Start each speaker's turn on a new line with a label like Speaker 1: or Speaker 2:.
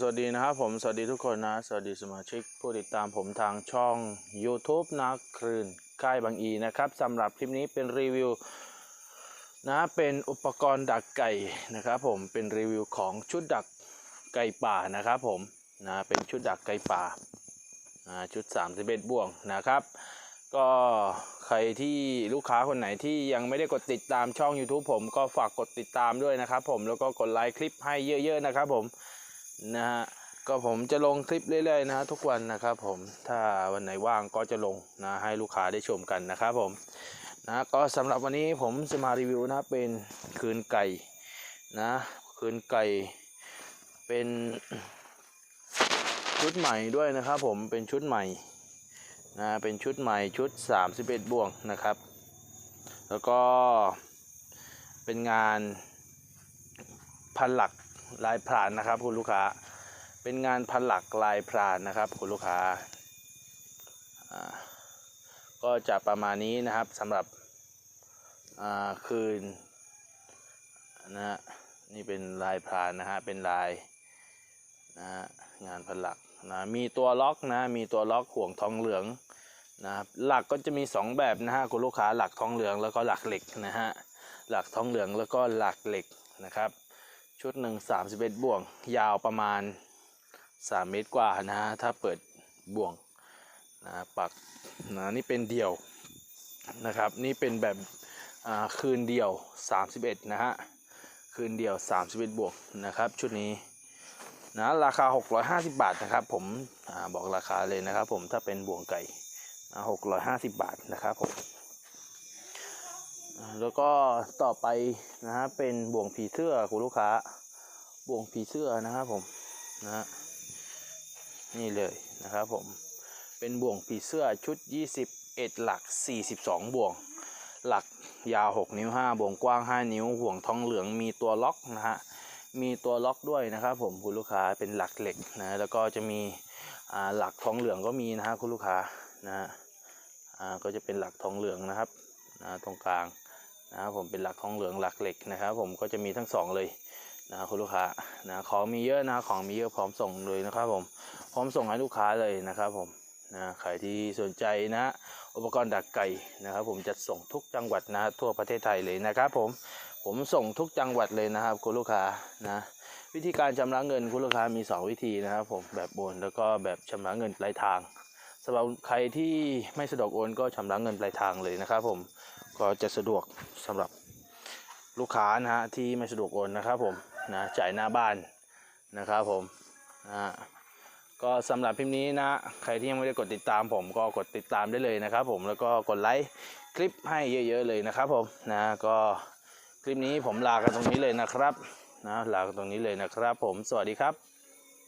Speaker 1: สวัสดีนะครับผมสวัสดีทุกคนนะ สวัสดีสมาชิกผู้ติดตามผมทางช่อง YouTube นะคลื่นค่ายบางอีนะครับสำหรับคลิปนี้เป็นรีวิวนะเป็นอุปกรณ์ดักไก่นะครับผมเป็นรีวิวของชุดดักไก่ป่านะครับผมนะเป็นชุดดักไก่ป่านะชุด 31 บ่วงนะครับ ก็ใครที่ลูกค้าคนไหนที่ยังไม่ได้กดติดตามช่อง YouTube ผมก็ฝากกดติดตามด้วยนะครับผมแล้วก็กดไลค์คลิปให้เยอะ ๆ นะครับผม นะฮะก็ผมจะลงคลิปเรื่อยๆนะฮะทุกวันนะครับผมถ้าวันไหนว่างก็จะลงนะให้ลูกค้าได้ชมกันนะครับผมนะก็สำหรับวันนี้ผมจะมารีวิวนะเป็นคืนไก่นะคืนไก่เป็นชุดใหม่ด้วยนะครับผมเป็นชุดใหม่นะเป็นชุดใหม่ชุด 31บ่วงนะครับ แล้วก็เป็นงานพันหลัก ลายพรานนะครับ คุณลูกค้า เป็นงานพันหลักลายพรานนะครับ คุณลูกค้า ก็จะประมาณนี้นะครับสำหรับคืนนะฮะนี่เป็นลายพรานนะฮะเป็นลายนะฮะงานพันหลักนะมีตัวล็อกนะมีตัวล็อกห่วงทองเหลืองนะครับหลักก็จะมีสองแบบนะฮะคุณลูกค้าหลักทองเหลืองแล้วก็หลักเหล็กนะฮะหลักทองเหลืองแล้วก็หลักเหล็กนะครับ ชุดหนึ่ง31บ่วง ยาวประมาณ3เมตรกว่านะฮะถ้าเปิดบ่วงนะปักนะนี่เป็นเดี่ยวนะครับ นี่เป็นแบบคืนเดี่ยว 31 นะฮะ คืนเดี่ยว 31บ่วงนะครับ ชุดนี้นะราคา 650 บาทนะครับ ผมอบอกราคาเลยนะครับ ผมถ้าเป็นบ่วงไก่นะ650 บาทนะครับผม แล้วก็ต่อไปนะฮะเป็นบ่วงผีเสื้อคุณลูกค้า บ่วงผีเสื้อนะครับผมนะฮะนี่เลยนะครับผมเป็นบ่วงผีเสื้อชุด 21 หลัก 42 บ่วง หลักยาว 6 นิ้ว 5 บ่วงกว้าง 5 นิ้ว ห่วงทองเหลืองมีตัวล็อกนะฮะมีตัวล็อกด้วยนะครับผมคุณลูกค้าเป็นหลักเหล็กนะแล้วก็จะมีหลักทองเหลืองก็มีนะฮะคุณลูกค้านะฮะก็จะเป็นหลักทองเหลืองนะครับนะตรงกลาง นะครับผมเป็นหลักทองเหลืองหลักเหล็กนะครับ ผมก็จะมีทั้งสองเลยนะคุณลูกค้านะของมีเยอะนะของมีเยอะพร้อมส่งเลยนะครับผมพร้อมส่งให้ลูกค้าเลยนะครับผมนะใครที่สนใจนะอุปกรณ์ดักไก่นะครับ ผมจะส่งทุกจังหวัดนะทั่วประเทศไทยเลยนะครับ ผมผมส่งทุกจังหวัดเลยนะครับ คุณลูกค้านะวิธีการชำระเงินคุณลูกค้ามี 2 วิธีนะครับ ผมแบบโอนแล้วก็แบบชำระเงินปลายทางสำหรับใครที่ไม่สะดวกโอนก็ชำระเงินปลายทางเลยนะครับ ผม ก็จะสะดวกสำหรับลูกค้านะฮะที่ไม่สะดวกโอนนะครับผมนะจ่ายหน้าบ้านนะครับผมนะก็สำหรับคลิปนี้นะใครที่ยังไม่ได้กดติดตามผมก็กดติดตามได้เลยนะครับผมแล้วก็กดไลค์คลิปให้เยอะ ๆ เลยนะครับผมนะก็คลิปนี้ผมลากันตรงนี้เลยนะครับนะลากันตรงนี้เลยนะครับผมสวัสดีครับ